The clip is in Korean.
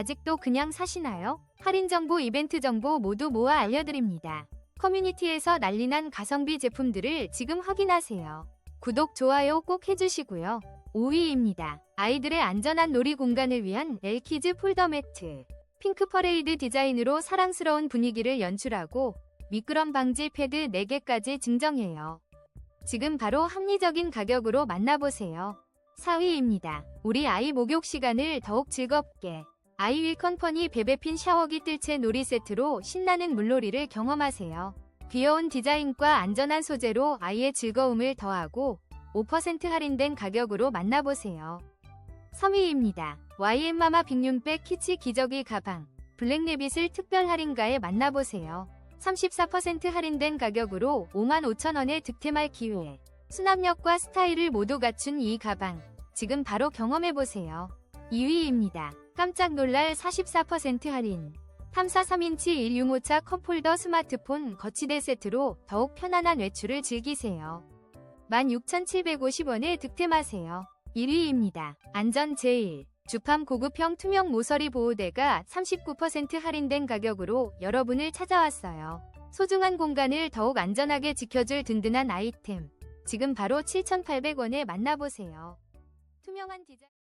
아직도 그냥 사시나요? 할인 정보, 이벤트 정보 모두 모아 알려드립니다. 커뮤니티에서 난리난 가성비 제품들을 지금 확인하세요. 구독, 좋아요 꼭 해주시고요. 5위입니다. 아이들의 안전한 놀이 공간을 위한 엘키즈 폴더 매트. 핑크 퍼레이드 디자인으로 사랑스러운 분위기를 연출하고 미끄럼 방지 패드 4개까지 증정해요. 지금 바로 합리적인 가격으로 만나보세요. 4위입니다. 우리 아이 목욕 시간을 더욱 즐겁게. 아이윌 컴퍼니 베베핀 샤워기 뜰채 놀이 세트로 신나는 물놀이를 경험하세요. 귀여운 디자인과 안전한 소재로 아이의 즐거움을 더하고 5% 할인된 가격으로 만나보세요. 3위입니다. YM마마 빅윤백 키치 기저귀 가방. 블랙레빗을 특별 할인가에 만나보세요. 34% 할인된 가격으로 55,000원에 득템할 기회. 수납력과 스타일을 모두 갖춘 이 가방. 지금 바로 경험해보세요. 2위입니다. 깜짝 놀랄 44% 할인. 3사 3인치 1유모차 컵홀더 스마트폰 거치대 세트로 더욱 편안한 외출을 즐기세요. 16,750원에 득템하세요. 1위입니다. 안전 제일. 주팜 고급형 투명 모서리 보호대가 39% 할인된 가격으로 여러분을 찾아왔어요. 소중한 공간을 더욱 안전하게 지켜줄 든든한 아이템. 지금 바로 7,800원에 만나보세요. 투명한 디자인